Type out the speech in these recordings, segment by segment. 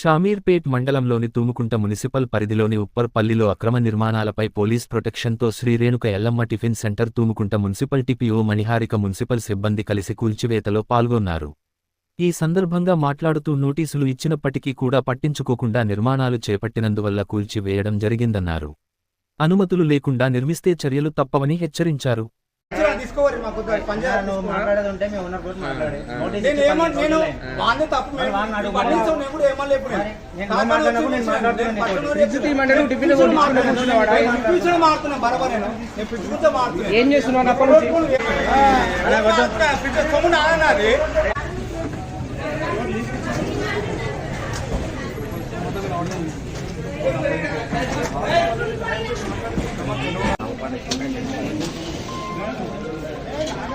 షామీర్పేట్ మండలంలోని తూముకుంట మున్సిపల్ పరిధిలోని ఉప్పర్పల్లిలో అక్రమ నిర్మాణాలపై police ప్రొటెక్షన్తో Sri Renuka Yellamma tiffin centre Thumukunta municipal TPO Maniharika municipal సిబ్బంది కలిసి కూల్చివేతలో పాల్గొన్నారు. ఈ సందర్భంగా మాట్లాడుతూ నోటీసులు ఇచ్చినప్పటికీ కూడా పట్టించుకోకుండా నిర్మాణాలు చేపట్టినందువల్ల కూల్చివేయడం జరిగిందన్నారు. అనుమతులు లేకుండా నిర్మిస్తే చర్యలు తప్పవని హెచ్చరించారు. తీసుకోవాలి మాకు పంజాబ్ నువ్వు మాట్లాడేది ఉంటే మేము ఉన్న రోజు మాట్లాడే. నేను ఏమన్నా నేను. వాడిని తప్పు. పండించావు నేను కూడా ఏమన్నా లేపు మారుతున్నా బరాబర్ నేను. పిచ్చితో మారుతున్నా ఏం చేస్తున్నావు అప్పటి నుంచి సొమ్ము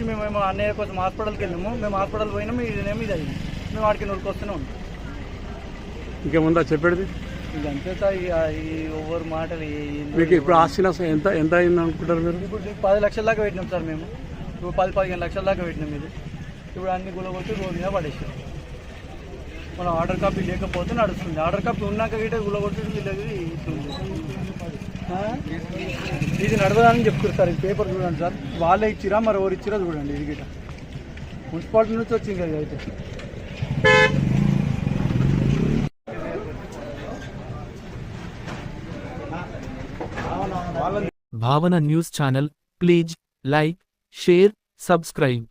వచ్చి మేము అన్నయ్య కోసం హాస్పిటల్కి వెళ్ళాము. మేము హాస్పిటల్ పోయినాము. ఇదేమో ఇది అయింది. మేము వాడికి నూరుకు వస్తూనే ఉంటాం ఇంకేముందా చెప్పేది? ఇది అంతే సార్ ఇక ఈ ఒవ్వరు మాటలు మీకు ఇప్పుడు ఆస్తి నష్టం ఎంత ఎంత అయింది అనుకుంటారు మీరు? ఇప్పుడు పది లక్షల దాకా పెట్టినాం సార్ మేము. ఇప్పుడు పది పదిహేను లక్షల దాకా పెట్టినాం ఇది. ఇప్పుడు అన్ని గులగొట్టి రోడ్డు మీద పడేసాం మనం ఆర్డర్ కాపీ లేకపోతే నడుస్తుంది. ఆర్డర్ కాపీ ఉన్నాక గిట్ట గులగొట్టి వీళ్ళకి ఇస్తుంది? ఇది నడవదని చెప్తారు సార్ పేపర్ చూడండి సార్. వాళ్ళే ఇచ్చిరా మరి ఎవరు ఇచ్చిరా చూడండి ఇది గిట మున్సిపాలిటీ నుంచి వచ్చింది కదా అయితే. Bhavana news channel please like share subscribe.